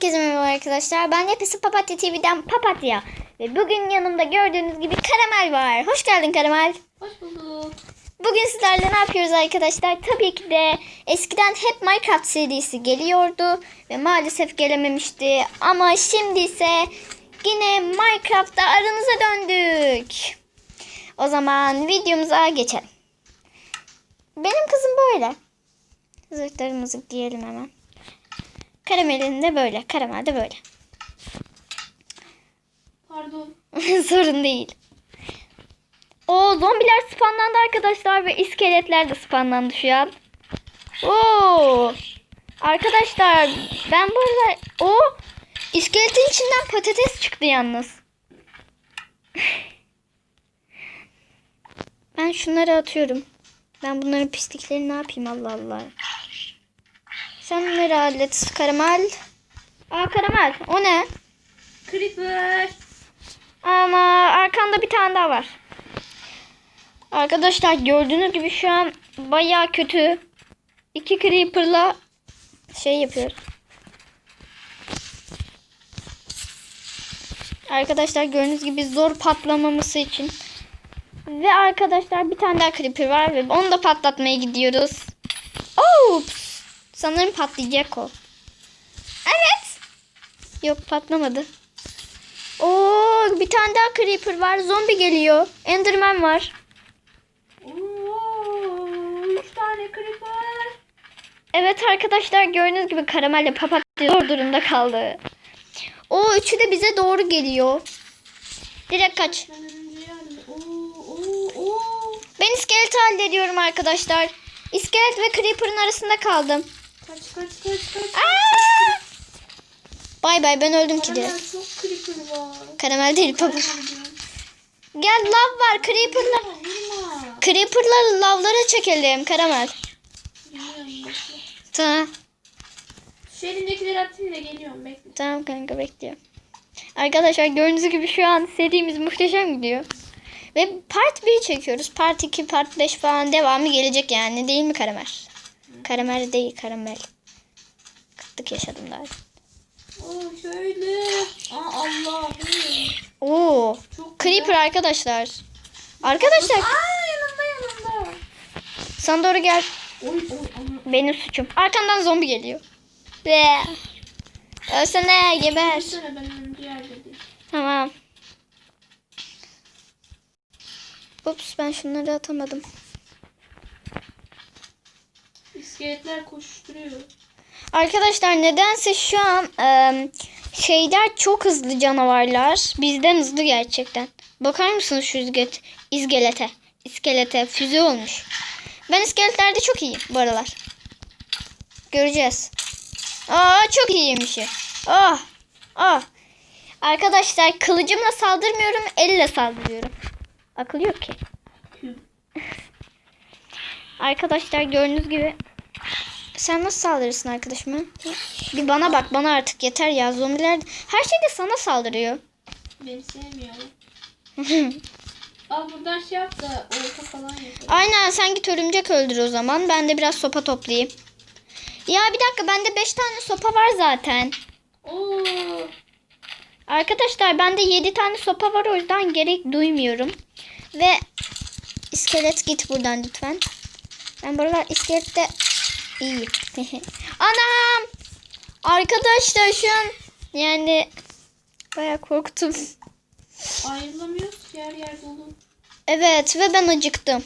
Herkese merhaba arkadaşlar. Ben Yapısı Papatya TV'den Papatya. Ve bugün yanımda gördüğünüz gibi Karamel var. Hoş geldin Karamel. Hoş bulduk. Bugün sizlerle ne yapıyoruz arkadaşlar? Tabii ki de eskiden hep Minecraft serisi geliyordu. Ve maalesef gelememişti. Ama şimdi ise yine Minecraft'ta aranıza döndük. O zaman videomuza geçelim. Benim kızım böyle. Zırhlarımızı giyelim hemen. Karamelin de böyle. Karamel de böyle. Pardon. Sorun değil. O zombiler spawnlandı arkadaşlar ve iskeletler de spawnlandı şu an. Oo! Arkadaşlar ben burada o iskeletin içinden patates çıktı yalnız. Ben şunları atıyorum. Ben bunların pisliklerini ne yapayım Allah Allah. Sen bunları hallet karamel. Aa karamel o ne? Creeper. Ama arkanda bir tane daha var. Arkadaşlar gördüğünüz gibi şu an baya kötü. İki creeper'la şey yapıyor. Arkadaşlar gördüğünüz gibi zor patlamaması için. Ve arkadaşlar bir tane daha creeper var ve onu da patlatmaya gidiyoruz. Oops. Sanırım patlayacak o. Evet. Yok patlamadı. Oo, bir tane daha creeper var. Zombi geliyor. Enderman var. Oo, üç tane creeper. Evet arkadaşlar gördüğünüz gibi karamelle papatya zor durumda kaldı. O üçü de bize doğru geliyor. Direkt kaç. Ben iskelet hallediyorum arkadaşlar. İskelet ve creeper'ın arasında kaldım. Kaç kaç kaç. Aa! Bay bay ben öldüm ki direkt. Çok creeper var. Karamel değil papa. Gel lav var creeper'lar. Creeper'ları lavlara çekelim karamel. Tamam. Şu elimdekileri atayım da geliyorum bekle. Tamam kanka bekliyorum. Arkadaşlar gördüğünüz gibi şu an serimiz muhteşem gidiyor. Ve part 1 çekiyoruz. Part 2, part 5 falan devamı gelecek yani. Değil mi karamel? Karamel değil karamel. Kıtlık yaşadım daha. Oo şöyle. Aa Allah. Oo, Çok güzel. creeper arkadaşlar. Arkadaşlar Aa yanımda yanımda. sana doğru gel. Oy oy. Benim suçum. Arkamdan zombi geliyor. Ve Ölsene geber. Ben yerdeyim. Tamam. Ups ben şunları atamadım. İskeletler koşturuyor. Arkadaşlar nedense şu an e, şeyler çok hızlı canavarlar. Bizden hızlı gerçekten. Bakar mısınız şu izget, izgelete? İskelete füze olmuş. Ben iskeletlerde çok iyiyim bu aralar. Göreceğiz. Aa çok iyiymişim. Ah. Ah. Arkadaşlar kılıcımla saldırmıyorum, elle saldırıyorum. Akıl yok ki. Arkadaşlar gördüğünüz gibi sen nasıl saldırırsın arkadaşıma? Bir bana bak bana artık yeter ya zombiler her şey de sana saldırıyor. Beni sevmiyor. Al buradan şey yap da orta falan yap. Aynen sen git örümcek öldür o zaman. Ben de biraz sopa toplayayım. Ya bir dakika bende 5 tane sopa var zaten. Oo. Arkadaşlar bende 7 tane sopa var o yüzden gerek duymuyorum. Ve iskelet git buradan lütfen. Ben buralar iskelette iyi. Anam! Arkadaşlar şu an yani bayağı korktum. Ayrılamıyoruz ki her yer dolu. Evet ve ben acıktım.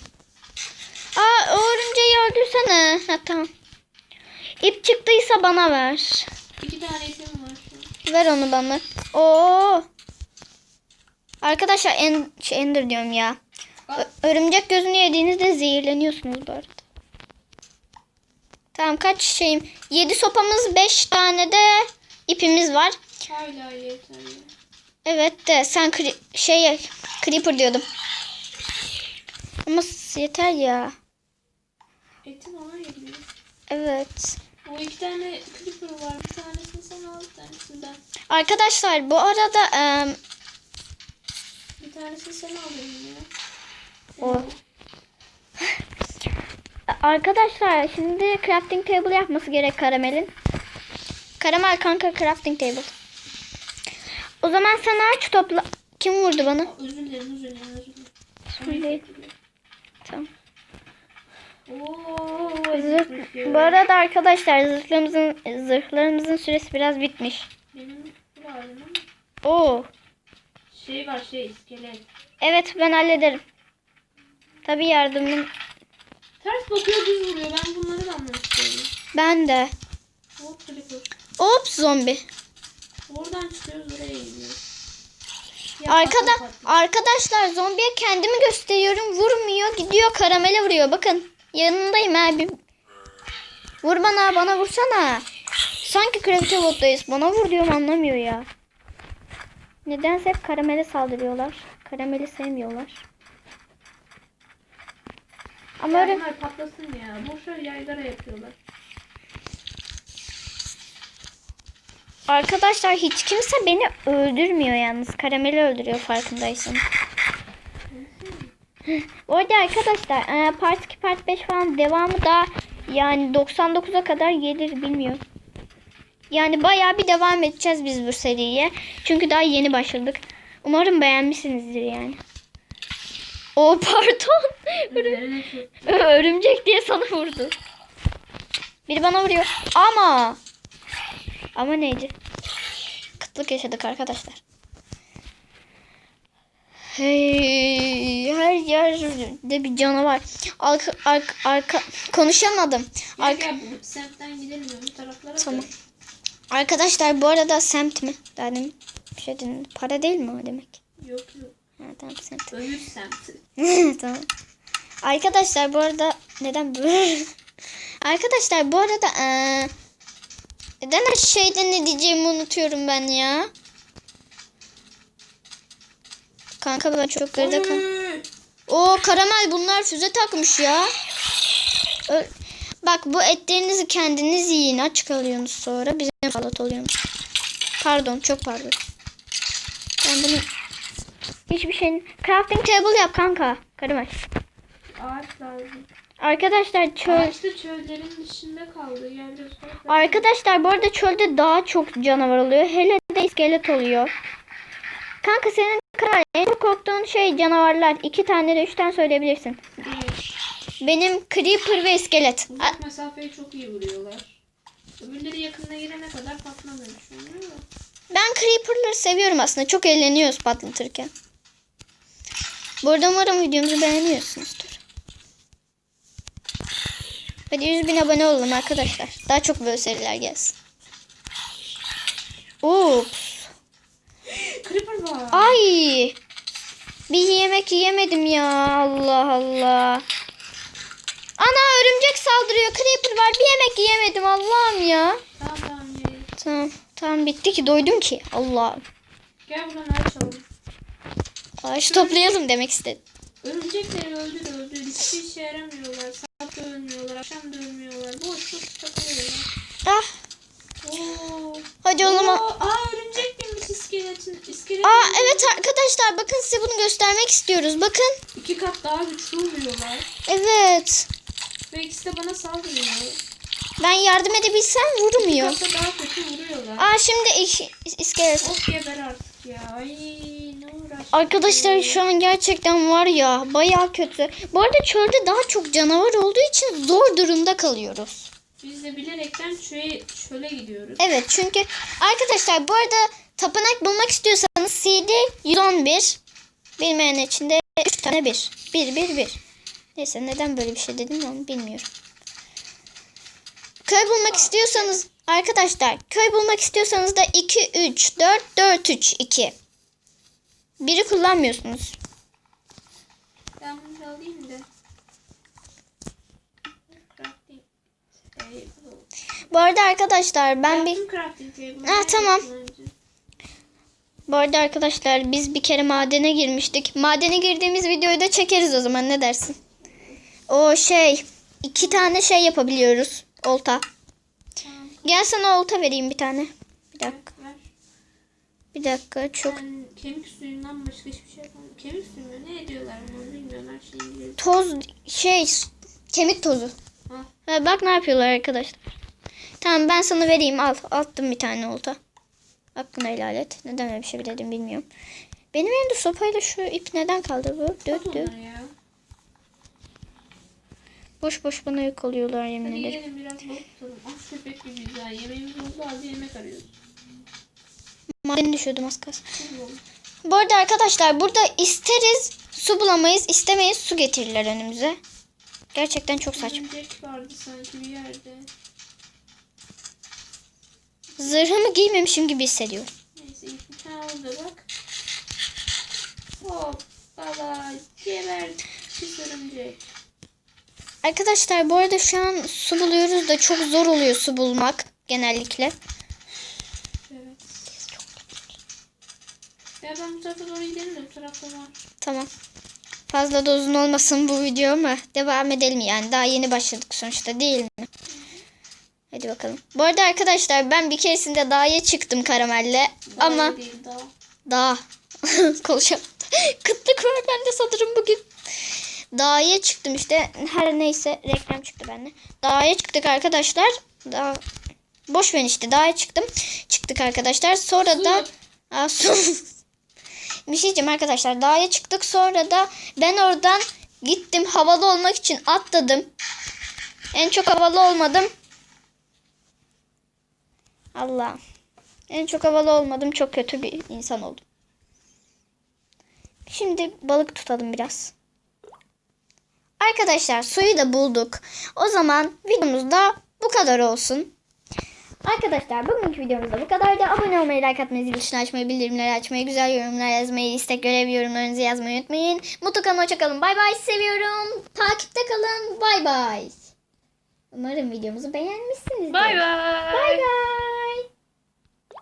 Aa örümceği öldürsene. Ha tamam. İp çıktıysa bana ver. İki tane isim var şu an. Ver onu bana. Oo. Arkadaşlar en, şey, ender diyorum ya. Ö- örümcek gözünü yediğinizde zehirleniyorsunuz bu arada. Tamam kaç şeyim? 7 sopamız 5 tane de ipimiz var. Hala yeter ya. Evet de sen kri- şey creeper diyordum. Ama yeter ya. Etin ona geliyor. Evet. O iki tane creeper var. Bir tanesini sen al, bir tanesini ben. Arkadaşlar bu arada em, Bir tanesini sen al benim ya. Arkadaşlar şimdi crafting table yapması gerek karamelin. Karamel kanka crafting table. O zaman sen ağaç topla. Kim vurdu bana? Özür dilerim özür dilerim özür. Tamam. Oo, Zırh, bu arada arkadaşlar zırhlarımızın zırhlarımızın süresi biraz bitmiş. Benim? Oo. Şey var şey iskelet. Evet ben hallederim. Tabii yardımım. Ters bakıyor düz vuruyor. Ben bunları da anlamak istiyorum. Ben de. Hop clicker. Ops zombi. Oradan çıkıyoruz oraya gidiyoruz. Arkada arkadaşlar zombiye kendimi gösteriyorum. Vurmuyor. Gidiyor karamele vuruyor. Bakın. Yanındayım abi. Vur bana. Bana vursana. Sanki Gravity Boat'tayız. Bana vur diyorum anlamıyor ya. Nedense hep karamele saldırıyorlar. Karameli sevmiyorlar. Ama öyle... bunlar patlasın ya. Boşver yaygara yapıyorlar. Arkadaşlar hiç kimse beni öldürmüyor yalnız. Karameli öldürüyor farkındaysanız. Bu arada arkadaşlar e, Part 2 Part 5 falan devamı da yani 99'a kadar gelir bilmiyorum. Yani bayağı bir devam edeceğiz biz bu seriye. Çünkü daha yeni başladık. Umarım beğenmişsinizdir yani. O pardon. Örümcek diye sana vurdu. Biri bana vuruyor. Ama. Ama neydi? Kıtlık yaşadık arkadaşlar. Hey, her yerde bir canavar. Arka, arka, arka konuşamadım. Arka, semtten gidelim bu taraflara. Tamam. da. arkadaşlar bu arada semt mi? Daha demin bir şey dedim. Para değil mi o demek? Yok yok. Ha, tamam semt. Ömür semti. tamam. Arkadaşlar bu arada neden böyle? Arkadaşlar bu arada eee, neden her şeyde ne diyeceğimi unutuyorum ben ya. Kanka ben çok geride kal. O karamel bunlar füze takmış ya. Ö- Bak bu etlerinizi kendiniz yiyin. Aç kalıyorsunuz sonra. Bize salat oluyormuş. Pardon çok pardon. Ben bunu hiçbir şeyin crafting table yap kanka. Karamel. Ağaç lazım. Arkadaşlar çöl Ağaç da çöllerin dışında kaldı. Sokak. Arkadaşlar bu arada çölde daha çok canavar oluyor. Hele de iskelet oluyor. Kanka senin karar en çok korktuğun şey canavarlar. İki tane de üç tane söyleyebilirsin. Benim creeper ve iskelet. Uzak mesafeyi çok iyi vuruyorlar. Öbürleri yakınına girene kadar patlamıyor? Ben creeper'ları seviyorum aslında. Çok eğleniyoruz patlatırken. Bu arada umarım videomuzu beğeniyorsunuzdur. Hadi 100 bin abone olalım arkadaşlar. Daha çok böyle seriler gelsin. Ups. Creeper var. Ay. Bir yemek yiyemedim ya. Allah Allah. Ana örümcek saldırıyor. Creeper var. Bir yemek yiyemedim. Allah'ım ya. Tamam tamam. Tamam. Tamam bitti ki. Doydum ki. Allah'ım. Gel buradan ağaç alalım. Ağaç toplayalım demek istedim. Örümcekleri öldür öldür. Hiçbir işe yaramıyorlar. Sabah da ölmüyorlar. Akşam da ölmüyorlar. Boş boş takılıyorlar. Ah. Oo. Hadi o zaman. Aa örümcek binmiş iskeletin. İskelet Aa evet arkadaşlar bakın size bunu göstermek istiyoruz. Bakın. İki kat daha güçlü oluyorlar. Evet. Ve ikisi de bana saldırıyor. Ben yardım edebilsem İki vurmuyor. katta daha kötü vuruyorlar. Aa şimdi iş- iskelet. Of geber artık ya. Ay. Arkadaşlar şu an gerçekten var ya baya kötü. Bu arada çölde daha çok canavar olduğu için zor durumda kalıyoruz. Biz de bilerekten çöle, çöle gidiyoruz. Evet çünkü arkadaşlar bu arada tapınak bulmak istiyorsanız CD 111 bilmeyen için de 3 tane 1. 1 1 1. Neyse neden böyle bir şey dedim onu bilmiyorum. Köy bulmak istiyorsanız arkadaşlar köy bulmak istiyorsanız da 2 3 4 4 3 2. Biri kullanmıyorsunuz. Ben bunu alayım da. Bu arada arkadaşlar ben bir Yaptım. Ha, tamam. Bu arada arkadaşlar biz bir kere madene girmiştik. Madene girdiğimiz videoyu da çekeriz o zaman ne dersin? O şey iki tane şey yapabiliyoruz. Olta. Gel sana olta vereyim bir tane. Bir dakika. Bir dakika çok. Ben kemik suyundan başka hiçbir şey yapamam. Kemik suyu mu? Ne ediyorlar. Her şeyi biliyorum. Toz şey kemik tozu. Ha. Ha, bak ne yapıyorlar arkadaşlar. Tamam ben sana vereyim al. Attım bir tane olta. Hakkını helal et. Neden öyle bir şey dedim bilmiyorum. Benim elimde sopayla şu ip neden kaldı bu? Onları ya. Boş boş bana yük oluyorlar yemin Hadi ederim. gelin biraz balık tutalım. Az köpek gibi ya. Yemeğimiz oldu az yemek arıyoruz. Madeni düşüyordum az kalsın. Bu arada arkadaşlar burada isteriz su bulamayız istemeyiz su getirirler önümüze. Gerçekten çok saçma. Vardı sanki bir yerde. Zırhımı giymemişim gibi hissediyorum. Neyse ilk bir tane orada bak. Hop. Bala. Geber. Pis örümcek. Arkadaşlar bu arada şu an su buluyoruz da çok zor oluyor su bulmak genellikle. Evet. Ya ben bu tarafa doğru gidelim de bu tarafta var. Tamam. Fazla da uzun olmasın bu video ama devam edelim yani. Daha yeni başladık sonuçta değil mi? Hadi bakalım. Bu arada arkadaşlar ben bir keresinde dağa çıktım karamelle Daha ama değil daha. Dağ. Konuşamadım. Kıtlık var bende sanırım bugün. Dağa çıktım işte. Her neyse reklam çıktı bende. Dağa çıktık arkadaşlar. Dağ... Boş verin işte dağa çıktım. Çıktık arkadaşlar. Sonra da... Aa, su. bir şey diyeceğim arkadaşlar. Dağa çıktık. Sonra da ben oradan gittim. Havalı olmak için atladım. En çok havalı olmadım. Allah. En çok havalı olmadım. Çok kötü bir insan oldum. Şimdi balık tutalım biraz. Arkadaşlar suyu da bulduk. O zaman videomuz da bu kadar olsun. Arkadaşlar bugünkü videomuz da bu kadardı. Abone olmayı, like atmayı, zil tuşunu açmayı, bildirimleri açmayı, güzel yorumlar yazmayı, istek görev yorumlarınızı yazmayı unutmayın. Mutlu kalın, hoşça kalın. Bay bay seviyorum. Takipte kalın. Bay bay. Umarım videomuzu beğenmişsinizdir. Bay bay. Bay bay.